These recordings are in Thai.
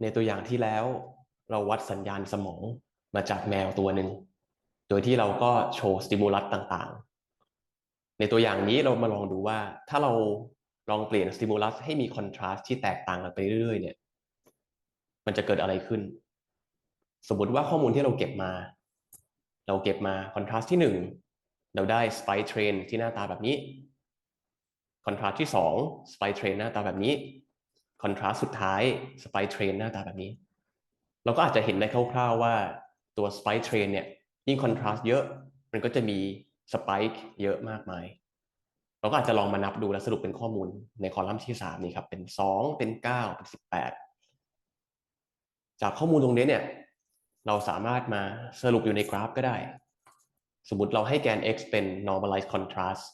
ในตัวอย่างที่แล้ว เราวัดสัญญาณสมองมาจากแมวตัวหนึ่ง โดยที่เราก็โชว์สติมูลัสต่างๆ ในตัวอย่างนี้เรามาลองดูว่าถ้าเราลองเปลี่ยนสติมูลัสให้มีคอนทราสต์ที่แตกต่างกันไปเรื่อยๆ เนี่ย มันจะเกิดอะไรขึ้น สมมติว่าข้อมูลที่เราเก็บมา เราเก็บมาคอนทราสต์ที่หนึ่งเราได้สไปเทรนที่หน้าตาแบบนี้คอนทราสต์ที่สองสไปเทรนหน้าตาแบบนี้ คอนทราสต์สุดท้ายสไปเทรนหน้าตาแบบนี้ เราก็อาจจะเห็นในคร่าวๆว่าตัวสไปเทรนเนี่ยยิ่งคอนทราสต์เยอะมันก็จะมีสไปค์เยอะมากมาย เราก็อาจจะลองมานับดูและสรุปเป็นข้อมูลในคอลัมน์ที่สามนี้ครับ เป็นสองเป็นเก้าเป็นสิบแปดจากข้อมูลตรงนี้เนี่ยเราสามารถมาสรุปอยู่ในกราฟก็ได้ สมมติเราให้แกน x เป็น normalized contrast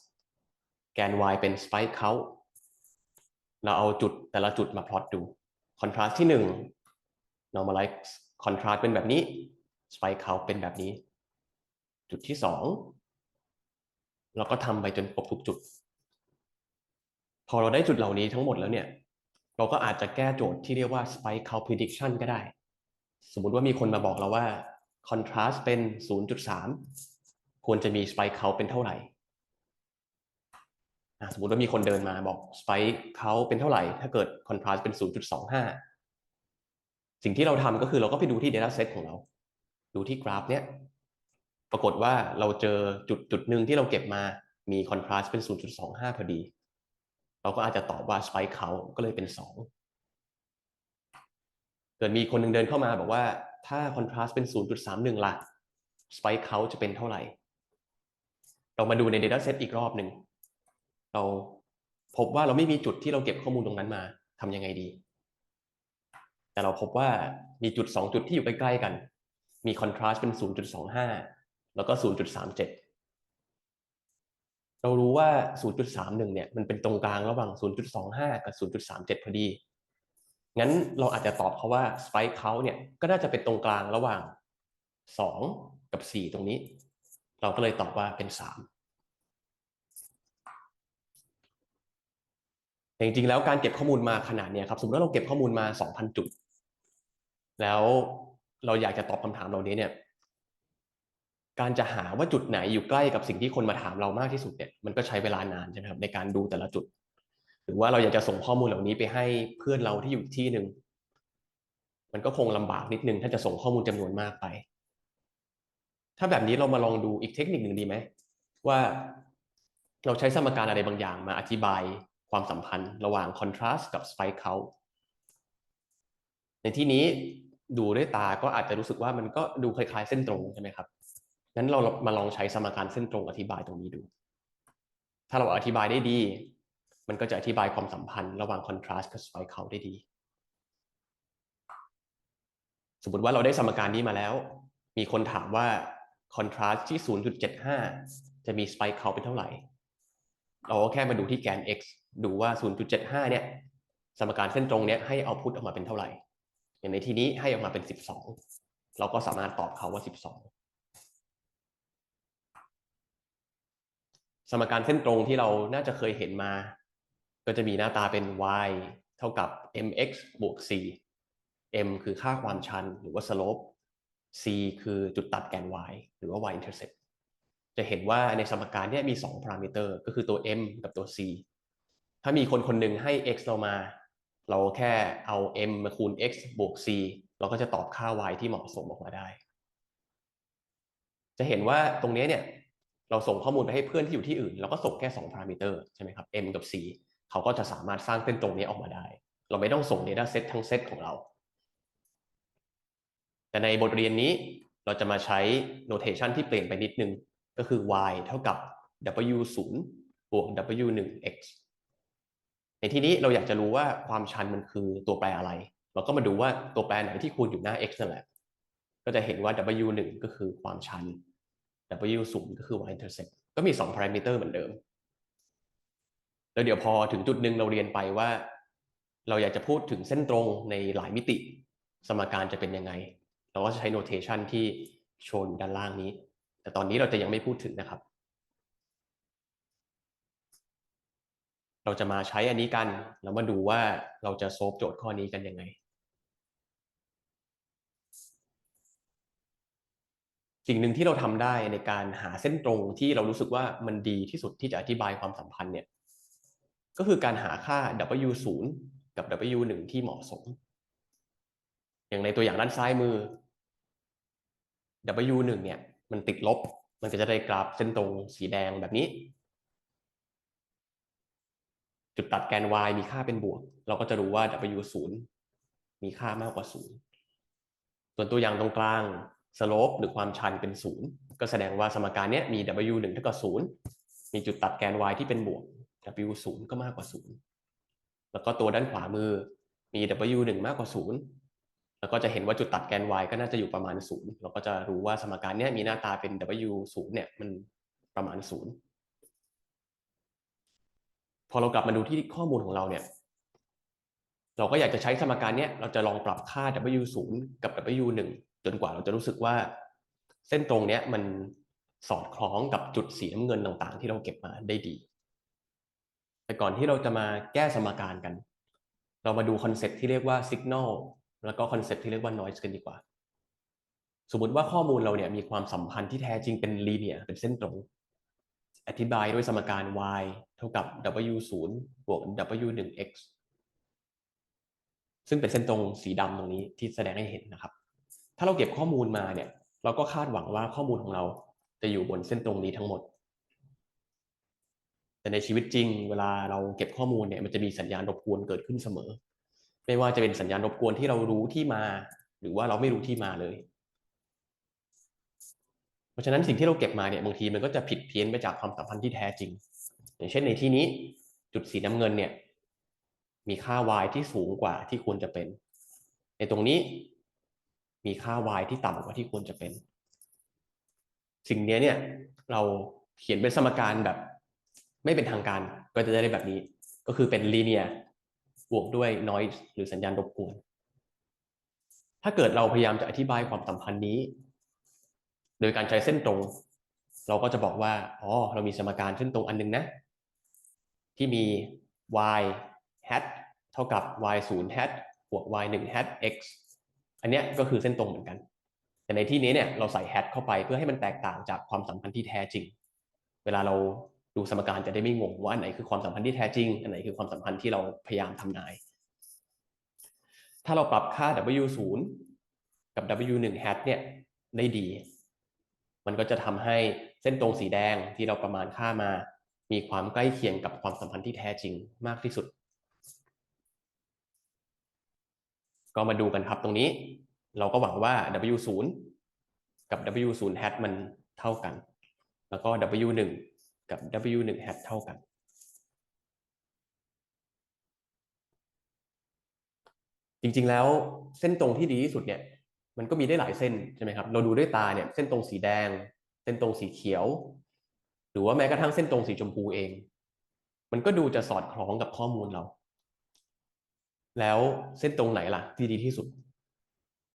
แกน y เป็น spike count เราเอาจุดแต่ละจุดมาพลอตดู contrast ที่หนึ่ง normalized contrast เป็นแบบนี้ spike count เป็นแบบนี้ จุดที่สองเราก็ทำไปจนครบทุกจุด พอเราได้จุดเหล่านี้ทั้งหมดแล้วเนี่ย เราก็อาจจะแก้โจทย์ที่เรียกว่า spike count prediction ก็ได้ สมมติว่ามีคนมาบอกเราว่า contrast เป็น 0.3 ควรจะมี spike count เป็นเท่าไหร่ สมมติว่ามีคนเดินมาบอก spike count เป็นเท่าไหร่ ถ้าเกิด contrast เป็น 0.25 สิ่งที่เราทำก็คือเราก็ไปดูที่ data set ของเรา ดูที่กราฟเนี้ยปรากฏว่าเราเจอจุดจุดหนึ่งที่เราเก็บมามี contrast เป็น 0.25 พอดี เราก็อาจจะตอบว่า spike count ก็เลยเป็น 2 เกิดมีคนหนึ่งเดินเข้ามาบอกว่าถ้า contrast เป็น 0.31ล่ะ spike count จะเป็นเท่าไหร่ เรามาดูใน data set อีกรอบหนึ่ง เราพบว่าเราไม่มีจุดที่เราเก็บข้อมูลตรงนั้นมาทำยังไงดี แต่เราพบว่ามีจุด 2 จุดที่อยู่ใกล้ๆกัน มี contrast เป็น 0.25 แล้วก็ 0.37 เรารู้ว่า 0.31 เนี่ยมันเป็นตรงกลางระหว่าง 0.25 กับ 0.37 พอดี งั้นเราอาจจะตอบเขาว่า spike count เนี่ยก็น่าจะเป็นตรงกลางระหว่าง 2 กับ 4 ตรงนี้ เราก็เลยตอบว่าเป็น 3 แต่จริงๆแล้วการเก็บข้อมูลมาขนาดนี้ครับ สมมติว่าเราเก็บข้อมูลมา 2,000 จุด แล้วเราอยากจะตอบคำถามเหล่านี้เนี่ย การจะหาว่าจุดไหนอยู่ใกล้กับสิ่งที่คนมาถามเรามากที่สุดเนี่ย มันก็ใช้เวลานานใช่ไหมครับในการดูแต่ละจุด หรือว่าเราอยากจะส่งข้อมูลเหล่านี้ไปให้เพื่อนเราที่อยู่ที่หนึ่ง มันก็คงลำบากนิดนึงถ้าจะส่งข้อมูลจำนวนมากไป ถ้าแบบนี้เรามาลองดูอีกเทคนิคหนึ่งดีไหมว่าเราใช้สมการอะไรบางอย่างมาอธิบาย ความสัมพันธ์ระหว่าง contrast กับ spike count ในที่นี้ดูด้วยตาก็อาจจะรู้สึกว่ามันก็ดูคล้ายๆเส้นตรงใช่ไหมครับงั้นเรามาลองใช้สมการเส้นตรงอธิบายตรงนี้ดู ถ้าเราอธิบายได้ดี มันก็จะอธิบายความสัมพันธ์ระหว่าง contrast กับ spike count ได้ดี สมมติว่าเราได้สมการนี้มาแล้ว มีคนถามว่า contrast ที่ 0.75 จะมี spike count เป็นเท่าไหร่ เราก็แค่มาดูที่แกน x ดูว่า 0.75 เนี่ย สมการเส้นตรงเนี้ยให้เอาพุทออกมาเป็นเท่าไหร่ อย่างในที่นี้ให้ออกมาเป็น 12 เราก็สามารถตอบเขาว่า 12 สมการเส้นตรงที่เราน่าจะเคยเห็นมา ก็จะมีหน้าตาเป็น y เท่ากับ mx บวก c m คือค่าความชันหรือว่า slope c คือจุดตัดแกน y หรือว่า y intercept จะเห็นว่าในสมการนี้มี 2 พารามิเตอร์ ก็คือตัว m กับตัว c ถ้ามีคนคนหนึ่งให้ x เรามา เราแค่เอา m มาคูณ x บวก c เราก็จะตอบค่า y ที่เหมาะสมออกมาได้ จะเห็นว่าตรงนี้เนี่ย เราส่งข้อมูลไปให้เพื่อนที่อยู่ที่อื่น เราก็ส่งแค่2พารามิเตอร์ใช่ไหมครับ m กับ c เขาก็จะสามารถสร้างเส้นตรงนี้ออกมาได้ เราไม่ต้องส่ง Data Set ทั้งเซตของเรา แต่ในบทเรียนนี้เราจะมาใช้ notation ที่เปลี่ยนไปนิดนึง ก็คือ y เท่ากับ w 0บวก w 1 x ในที่นี้เราอยากจะรู้ว่าความชันมันคือตัวแปรอะไร เราก็มาดูว่าตัวแปรไหนที่คูณอยู่หน้า x นั่นแหละ ก็จะเห็นว่า w 1ก็คือความชัน w 0ก็คือ y intercept ก็มี2 parameter เหมือนเดิม แล้วเดี๋ยวพอถึงจุดหนึ่งเราเรียนไปว่า เราอยากจะพูดถึงเส้นตรงในหลายมิติ สมการจะเป็นยังไง เราก็จะใช้ notation ที่โชว์ด้านล่างนี้ แต่ตอนนี้เราจะยังไม่พูดถึงนะครับ เราจะมาใช้อันนี้กัน แล้วมาดูว่าเราจะโซฟโจทย์ข้อนี้กันยังไง สิ่งหนึ่งที่เราทำได้ในการหาเส้นตรงที่เรารู้สึกว่ามันดีที่สุดที่จะอธิบายความสัมพันธ์เนี่ย ก็คือการหาค่า w 0กับ w 1ที่เหมาะสม อย่างในตัวอย่างด้านซ้ายมือ w 1เนี่ย มันติดลบ มันก็จะได้กราฟเส้นตรงสีแดงแบบนี้ จุดตัดแกน y มีค่าเป็นบวก เราก็จะรู้ว่า w 0มีค่ามากกว่า 0 ส่วนตัวอย่างตรงกลาง slope หรือความชันเป็น 0 ก็แสดงว่าสมการนี้มี w 1เท่ากับ 0 มีจุดตัดแกน y ที่เป็นบวก w 0ก็มากกว่า 0 แล้วก็ตัวด้านขวามือมี w 1มากกว่า 0 แล้วก็จะเห็นว่าจุดตัดแกน y ก็น่าจะอยู่ประมาณ 0 เราก็จะรู้ว่าสมการนี้มีหน้าตาเป็น w 0เนี่ยมันประมาณ 0 พอเรากลับมาดูที่ข้อมูลของเราเนี่ย เราก็อยากจะใช้สมการเนี้ยเราจะลองปรับค่า w 0กับ w 1จนกว่าเราจะรู้สึกว่า เส้นตรงเนี้ยมันสอดคล้องกับจุดสีน้ำเงินต่างๆ ที่เราเก็บมาได้ดี แต่ก่อนที่เราจะมาแก้สมการกัน เรามาดูคอนเซ็ปที่เรียกว่า signal แล้วก็คอนเซ็ปที่เรียกว่า noise กันดีกว่า สมมติว่าข้อมูลเราเนี่ยมีความสัมพันธ์ที่แท้จริงเป็น linear เป็นเส้นตรง อธิบายด้วยสมการ y เท่ากับ w 0บวก w 1 x ซึ่งเป็นเส้นตรงสีดำตรงนี้ที่แสดงให้เห็นนะครับ ถ้าเราเก็บข้อมูลมาเนี่ย เราก็คาดหวังว่าข้อมูลของเราจะอยู่บนเส้นตรงนี้ทั้งหมด แต่ในชีวิตจริง เวลาเราเก็บข้อมูลเนี่ยมันจะมีสัญญาณรบกวนเกิดขึ้นเสมอ ไม่ว่าจะเป็นสัญญาณรบกวนที่เรารู้ที่มา หรือว่าเราไม่รู้ที่มาเลย เพราะฉะนั้นสิ่งที่เราเก็บมาเนี่ยบางทีมันก็จะผิดเพี้ยนไปจากความสัมพันธ์ที่แท้จริง อย่างเช่นในที่นี้จุดสีน้ำเงินเนี่ย มีค่า y ที่สูงกว่าที่ควรจะเป็น ในตรงนี้มีค่า y ที่ต่ำกว่าที่ควรจะเป็น สิ่งนี้เนี่ย เราเขียนเป็นสมการแบบ ไม่เป็นทางการก็จะได้แบบนี้ ก็คือเป็น linear บวกด้วย noise หรือสัญญาณรบกวน ถ้าเกิดเราพยายามจะอธิบายความสัมพันธ์นี้ โดยการใช้เส้นตรง เราก็จะบอกว่าอ๋อเรามีสมการเส้นตรงอันนึงนะ ที่มี y hat เท่ากับ y 0 hat บวก y 1 hat x อันเนี้ยก็คือเส้นตรงเหมือนกัน แต่ในที่นี้เนี่ยเราใส่ hat เข้าไปเพื่อให้มันแตกต่างจากความสัมพันธ์ที่แท้จริง เวลาเราดูสมการจะได้ไม่งงว่าอันไหนคือความสัมพันธ์ที่แท้จริง อันไหนคือความสัมพันธ์ที่เราพยายามทำนาย ถ้าเราปรับค่า w 0กับ w 1 hat เนี่ยได้ดี มันก็จะทำให้เส้นตรงสีแดงที่เราประมาณค่ามา มีความใกล้เคียงกับความสัมพันธ์ที่แท้จริงมากที่สุด ก็มาดูกันครับตรงนี้ เราก็หวังว่า w 0กับ w 0 hat มันเท่ากัน แล้วก็ w 1กับ w 1 hat เท่ากันจริงๆ แล้วเส้นตรงที่ดีที่สุดเนี่ย มันก็มีได้หลายเส้นใช่ไหมครับ เราดูด้วยตาเนี่ยเส้นตรงสีแดง เส้นตรงสีเขียว หรือว่าแม้กระทั่งเส้นตรงสีชมพูเอง มันก็ดูจะสอดคล้องกับข้อมูลเรา แล้วเส้นตรงไหนล่ะ ที่ดีที่สุด